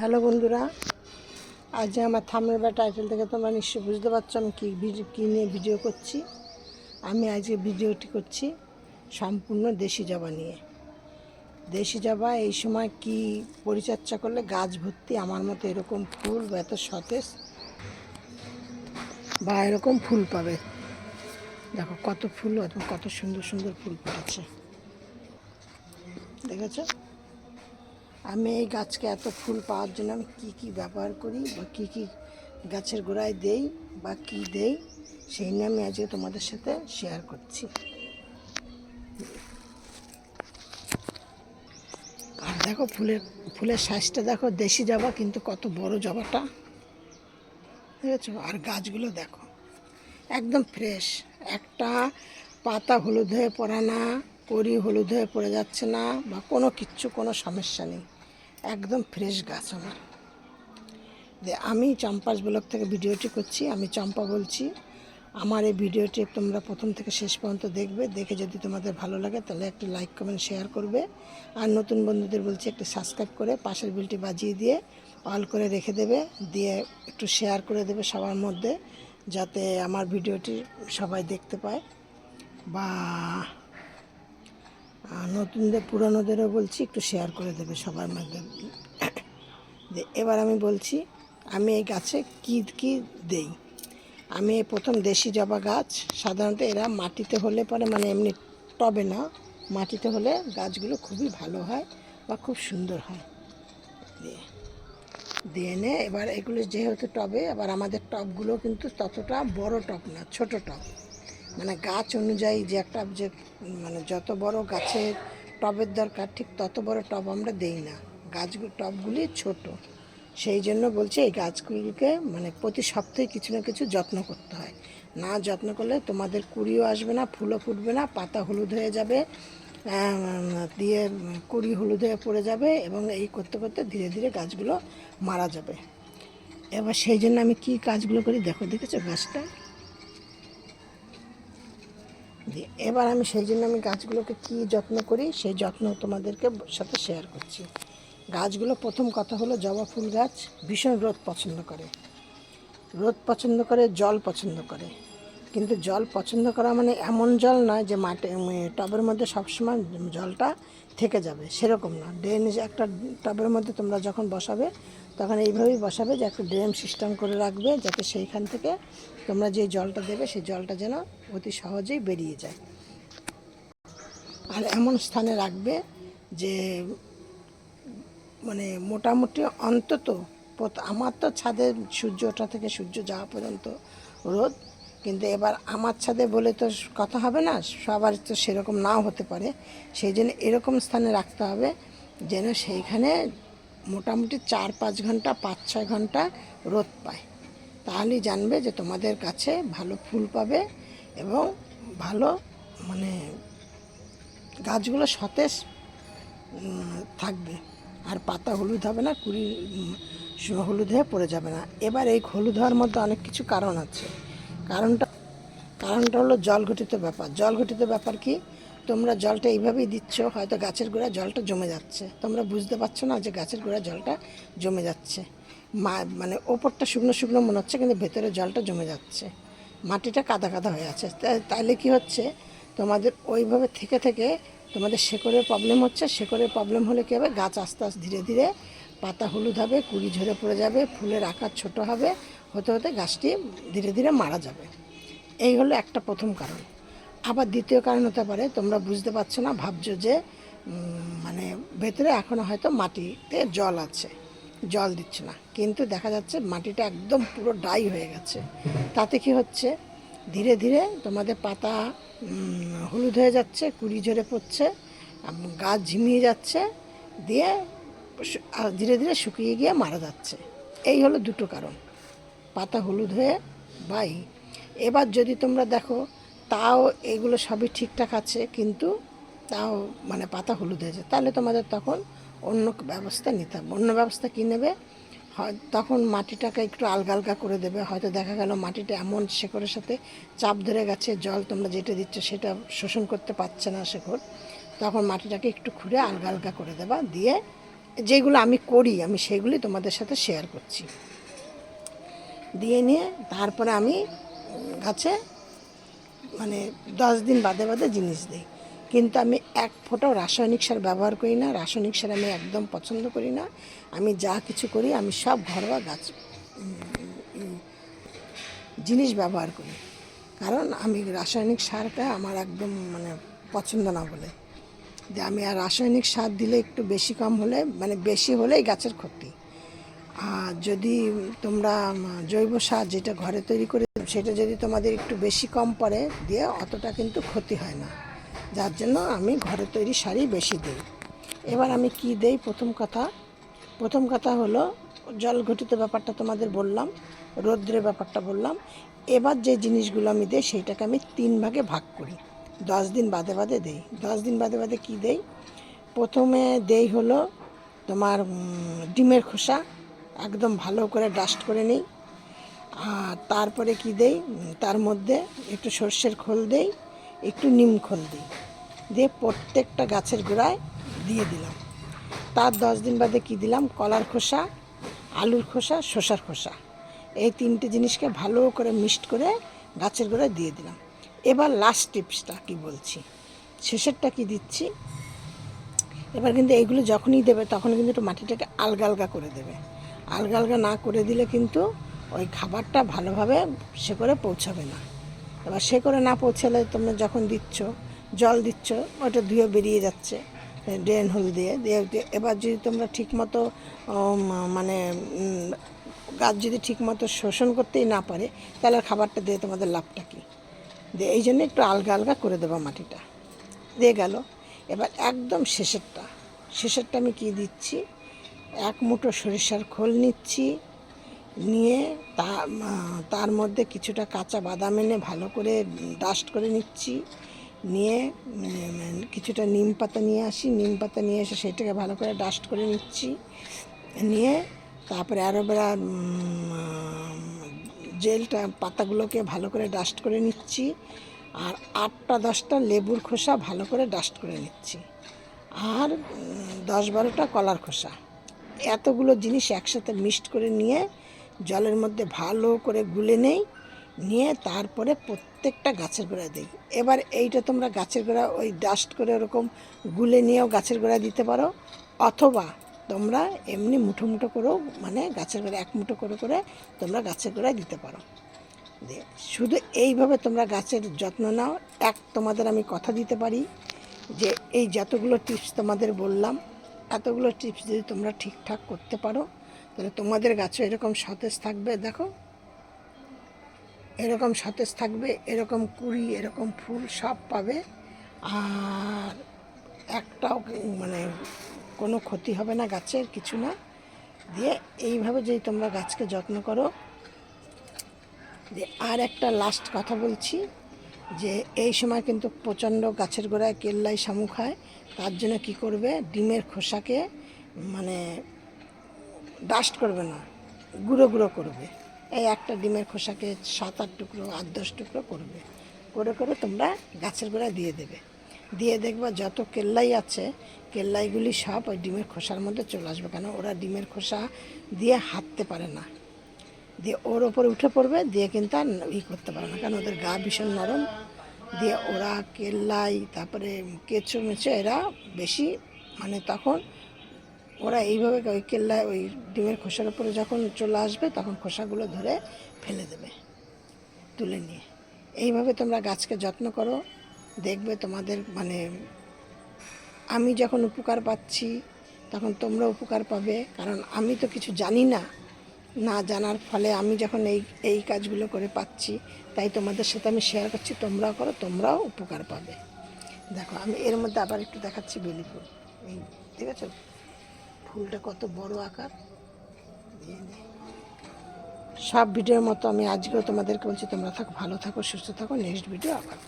Hello বন্ধুরা, আজ আমার থামের বা টাইটেল থেকে তোমরা নিশ্চয়ই বুঝতে পারছ আমি কী ভিডিও কী নিয়ে ভিডিও করছি। আমি আজকে ভিডিওটি করছি সম্পূর্ণ দেশি জবা নিয়ে। দেশি জবা এই সময় কি পরিচর্যা করলে গাছ ভর্তি আমার মতো এরকম ফুল বা এত সতেজ বা এরকম ফুল পাবে? দেখো কত ফুল কত সুন্দর সুন্দর ফুল ফুটেছে। দেখেছ? আমি এই গাছকে এত ফুল পাওয়ার জন্য আমি কী কী ব্যবহার করি বা কী কী গাছের গোড়ায় দেই বা কী দেই, সেই নিয়ে আমি আজকে তোমাদের সাথে শেয়ার করছি। আর দেখো ফুলের ফুলের সাইজটা দেখো, দেশি জবা কিন্তু কত বড় জবাটা। ঠিক আছে? আর গাছগুলো দেখো, একদম ফ্রেশ একটা পাতা হলুদ হয়ে পড়ে না, কড়ি হলুদ হয়ে পড়ে যাচ্ছে না বা কোনো কিচ্ছু, কোনো সমস্যা নেই। একদম ফ্রেশ গাছ আমার। যে আমি চম্পাস ব্লক থেকে ভিডিওটি করছি, আমি চম্পা বলছি। আমার এই ভিডিওটি তোমরা প্রথম থেকে শেষ পর্যন্ত দেখবে, দেখে যদি তোমাদের ভালো লাগে তাহলে একটু লাইক কমেন্ট শেয়ার করবে। আর নতুন বন্ধুদের বলছি একটু সাবস্ক্রাইব করে পাশের বিলটি বাজিয়ে দিয়ে অল করে রেখে দেবে, দিয়ে একটু শেয়ার করে দেবে সবার মধ্যে, যাতে আমার ভিডিওটি সবাই দেখতে পায়। বা নতুনদের, পুরানোদেরও বলছি, একটু শেয়ার করে দেবে সবার মধ্যে। যে এবার আমি বলছি, আমি এই গাছে কী কী দেই? আমি প্রথম দেশি জবা গাছ, সাধারণত এরা মাটিতে হলে পরে মানে এমনি টবে না, মাটিতে হলে গাছগুলো খুবই ভালো হয় বা খুব সুন্দর হয়। দিয়ে দিয়ে এনে এবার এগুলো যেহেতু টবে, এবার আমাদের টবগুলো কিন্তু ততটা বড় টব না, ছোট টব। মানে গাছ অনুযায়ী যে একটা যে মানে যত বড় গাছের টবের দরকার, ঠিক তত বড় টব আমরা দেই না। গাছগুলো টবগুলি ছোট। সেই জন্য বলছি এই গাছগুলিকে মানে প্রতি সপ্তাহে কিছু না কিছু যত্ন করতে হয়। না যত্ন করলে তোমাদের কুড়িও আসবে না, ফুলও ফুটবে না, পাতা হলুদ হয়ে যাবে দিয়ে কুড়ি হলুদ হয়ে পড়ে যাবে এবং এই করতে করতে ধীরে ধীরে গাছগুলো মারা যাবে। এবার সেই জন্য আমি কি কাজগুলো করি দেখো, দেখেছ গাছটা? এবার আমি সেই জন্য আমি গাছগুলোকে কি যত্ন করি, সেই যত্ন তোমাদেরকে সাথে শেয়ার করছি। গাছগুলো প্রথম কথা হলো জবা ফুল গাছ ভীষণ রোদ পছন্দ করে। রোদ পছন্দ করে, জল পছন্দ করে। কিন্তু জল পছন্দ করা মানে এমন জল নয় যে মাটি টবের মধ্যে সবসময় জলটা থেকে যাবে। সেরকম না। ড্রেন একটা টবের মধ্যে তোমরা যখন বসাবে, তখন এইভাবেই বসাবে যে একটা ড্রেন সিস্টেম করে রাখবে যাতে সেইখান থেকে তোমরা যে জলটা দেবে, সেই জলটা যেন অতি সহজেই বেরিয়ে যায়। আর এমন স্থানে রাখবে যে মানে মোটামুটি অন্তত আমার তো ছাদে সূর্য ওঠা থেকে সূর্য যাওয়া পর্যন্ত রোদ কিন্তু এবার আমার ছাদে বলে তো কথা হবে না, সবার তো সেরকম নাও হতে পারে। সেই জন্য এরকম স্থানে রাখতে হবে যেন সেইখানে মোটামুটি চার পাঁচ ঘণ্টা, পাঁচ ছয় ঘণ্টা রোদ পায়। তাহলেই জানবে যে তোমাদের কাছে ভালো ফুল পাবে এবং ভালো মানে গাছগুলো সতেজ থাকবে। আর পাতা হলুদ হবে না, কুড়ি হলুদ হয়ে পড়ে যাবে না। এবার এই হলুদ হওয়ার মধ্যে অনেক কিছু কারণ আছে। কারণটা কারণটা হলো জল ঘটিত ব্যাপার। জল ঘটিত ব্যাপার কি? তোমরা জলটা এইভাবেই দিচ্ছ, হয়তো গাছের গোড়ায় জলটা জমে যাচ্ছে। তোমরা বুঝতে পারছ না যে গাছের গোড়ায় জলটা জমে যাচ্ছে। মা মানে ওপরটা শুকনো শুকনো মনে হচ্ছে, কিন্তু ভেতরে জলটা জমে যাচ্ছে। মাটিটা কাদা কাদা হয়ে আছে। তা- তাহলে কি হচ্ছে? তোমাদের ওইভাবে থেকে থেকে তোমাদের শেকড়ের প্রবলেম হচ্ছে। শেকড়ের প্রবলেম হলে কী হবে? গাছ আস্তে আস্তে ধীরে ধীরে পাতা হলুদ হবে, কুড়ি ঝরে পড়ে যাবে, ফুলের আকার ছোট হবে হতে হতে গাছটি ধীরে ধীরে মারা যাবে। এই হলো একটা প্রথম কারণ। আবার দ্বিতীয় কারণ হতে পারে, তোমরা বুঝতে পারছ না, ভাবছ যে মানে ভেতরে এখনও হয়তো মাটিতে জল আছে, জল দিচ্ছে না। কিন্তু দেখা যাচ্ছে মাটিটা একদম পুরো ডাই হয়ে গেছে। তাতে কি হচ্ছে? ধীরে ধীরে তোমাদের পাতা হলুদ হয়ে যাচ্ছে, কুড়ি ঝরে পড়ছে গাছ ঝিমিয়ে যাচ্ছে, দিয়ে ধীরে ধীরে শুকিয়ে গিয়ে মারা যাচ্ছে। এই হলো দুটো কারণ। পাতা হলুদ হয়ে, বাই। এবার যদি তোমরা দেখো, তাও এগুলো সবই ঠিকঠাক আছে, কিন্তু তাও মানে পাতা হলুদ হয়েছে। তাহলে তোমাদের তখন অন্য ব্যবস্থা নিতে হবে। অন্য ব্যবস্থা কী নেবে? হয়, তখন মাটিটাকে একটু আলগা আলগা করে দেবে। হয়তো দেখা গেল মাটিটা এমন শেকড়ের সাথে চাপ ধরে গেছে, জল তোমরা যেটা দিচ্ছ সেটা শোষণ করতে পারছে না শেকড়। তখন মাটিটাকে একটু খুঁড়ে আলগা আলগা করে দেবা। দিয়ে যেগুলো আমি করি, আমি সেগুলি তোমাদের সাথে শেয়ার করছি। দিয়ে নিয়ে তারপরে আমি গাছে মানে দশ দিন বাদে বাদে জিনিস দিই। কিন্তু আমি এক ফোঁটাও রাসায়নিক সার ব্যবহার করি না, রাসায়নিক সার আমি একদম পছন্দ করি না। আমি যা কিছু করি, আমি সব ঘরোয়া গাছ জিনিস ব্যবহার করি। কারণ আমি রাসায়নিক সারটা আমার একদম মানে পছন্দ না বলে। যে আমি আর রাসায়নিক সার দিলে একটু বেশি কম হলে মানে বেশি হলেই গাছের ক্ষতি। আর যদি তোমরা জৈব সার যেটা ঘরে তৈরি করে, সেটা যদি তোমাদের একটু বেশি কম পড়ে, দিয়ে অতটা কিন্তু ক্ষতি হয় না। যার জন্য আমি ঘরে তৈরি শাড়ি বেশি দিই। এবার আমি কি দেই প্রথম কথা? প্রথম কথা হলো, জল ঘটিত ব্যাপারটা তোমাদের বললাম, রৌদ্রের ব্যাপারটা বললাম। এবার যে জিনিসগুলো আমি দিই, সেইটাকে আমি তিন ভাগে ভাগ করি। দশ দিন বাদে বাদে দেই। দশ দিন বাদে বাদে কি দেই? প্রথমে দেই হলো তোমার ডিমের খোসা একদম ভালো করে ডাস্ট করে নিই। আর তারপরে কি দেই? তার মধ্যে একটু সর্ষের খোল দেই, একটু নিম খোল দিই। দিয়ে প্রত্যেকটা গাছের গোড়ায় দিয়ে দিলাম। তার দশ দিন বাদে কি দিলাম? কলার খোসা, আলুর খোসা, শসার খোসা। এই তিনটে জিনিসকে ভালো করে মিক্সড করে গাছের গোড়ায় দিয়ে দিলাম। এবার লাস্ট টিপসটা কি বলছি? শেষেরটা কি দিচ্ছি? এবার কিন্তু এইগুলো যখনই দেবে তখন কিন্তু একটু মাটিটাকে আলগা আলগা করে দেবে। আলগা আলগা না করে দিলে কিন্তু ওই খাবারটা ভালোভাবে সে করে পৌঁছাবে না। এবার সে করে না পৌঁছালে তোমরা যখন দিচ্ছ, জল দিচ্ছ, ওটা ধুয়ে বেরিয়ে যাচ্ছে, ড্রেন হোল দিয়ে। দিয়ে এবার যদি তোমরা ঠিকমতো মানে গাছ যদি ঠিকমতো শোষণ করতেই না পারে, তাহলে খাবারটা দিয়ে তোমাদের লাভটা কী? দিয়ে এই জন্য একটু আলগা আলগা করে দেবা মাটিটা। দিয়ে গেল। এবার একদম শেষেরটা। শেষেরটা আমি কি দিচ্ছি? এক মুঠো সরিষার খোল নিচ্ছি, নিয়ে তা তার মধ্যে কিছুটা কাঁচা বাদাম এনে ভালো করে ডাস্ট করে নিচ্ছি, নিয়ে কিছুটা নিম পাতা নিয়ে আসি, নিম পাতা নিয়ে এসে সেটাকে ভালো করে ডাস্ট করে নিচ্ছি, নিয়ে তারপরে অ্যালোভেরা জেলটা, পাতাগুলোকে ভালো করে ডাস্ট করে নিচ্ছি, আর আটটা দশটা লেবুর খোসা ভালো করে ডাস্ট করে নিচ্ছি, আর দশ বারোটা কলার খোসা। এতগুলো জিনিস একসাথে মিক্সড করে নিয়ে জলের মধ্যে ভালো করে গুলে নেই, নিয়ে তারপরে প্রত্যেকটা গাছের গোড়ায় দিই। এবার এইটা তোমরা গাছের গোড়া ওই ডাস্ট করে ওরকম গুলে নিয়েও গাছের গোড়ায় দিতে পারো, অথবা তোমরা এমনি মুঠো মুঠো করেও মানে গাছের গোড়ায় এক মুঠো করে করে তোমরা গাছের গোড়ায় দিতে পারো। শুধু এইভাবে তোমরা গাছের যত্ন নাও। এক তোমাদের আমি কথা দিতে পারি যে এই যতগুলো টিপস তোমাদের বললাম এতগুলো টিপস যদি তোমরা ঠিকঠাক করতে পারো, তাহলে তোমাদের গাছও এরকম সতেজ থাকবে, দেখো। এরকম সতেজ থাকবে, এরকম কুড়ি, এরকম ফুল সব পাবে, আর একটাও মানে কোনো ক্ষতি হবে না গাছের, কিছু না। দিয়ে এইভাবে যদি তোমরা গাছকে যত্ন করো যে আর একটা লাস্ট কথা বলছি। যে এই সময় কিন্তু প্রচণ্ড গাছের গোড়ায় কেল্লাই শামুক হয়, তার জন্য কি করবে? ডিমের খোসাকে মানে ডাস্ট করবে না, গুঁড়ো গুঁড়ো করবে। এই একটা ডিমের খোসাকে সাত আট টুকরো, আট দশ টুকরো করবে। করে করে তোমরা গাছের গোড়ায় দিয়ে দেবে। দিয়ে দেখবা যত কেল্লাই আছে, কেল্লাইগুলি সব ওই ডিমের খোসার মধ্যে চলে আসবে, কেন ওরা ডিমের খোসা দিয়ে হাঁটতে পারে না। দিয়ে ওর ওপরে উঠে পড়বে, দিয়ে কিন্তু আর ই করতে পারে না, কারণ ওদের গা ভীষণ নরম। দিয়ে ওরা কেল্লাই, তারপরে কেঁচো মেচো এরা বেশি মানে তখন ওরা এইভাবে ওই কেল্লায় ওই ডিমের খোসার উপরে যখন চলে আসবে, তখন খোসাগুলো ধরে ফেলে দেবে, তুলে নিয়ে। এইভাবে তোমরা গাছকে যত্ন করো, দেখবে তোমাদের মানে আমি যখন উপকার পাচ্ছি, তখন তোমরা উপকার পাবে, কারণ আমি তো কিছু জানি না। না জানার ফলে আমি যখন এই এই কাজগুলো করে পাচ্ছি, তাই তোমাদের সাথে আমি শেয়ার করছি, তোমরাও করো, তোমরাও উপকার পাবে। দেখো, আমি এর মধ্যে আবার একটু দেখাচ্ছি বেলি ফুল এই ঠিক আছে ফুলটা কত বড় আকার। সব ভিডিওর মতো আমি আজকেও তোমাদেরকে বলছি, তোমরা থাকো, ভালো থাকো, সুস্থ থাকো নেক্সট ভিডিও আবার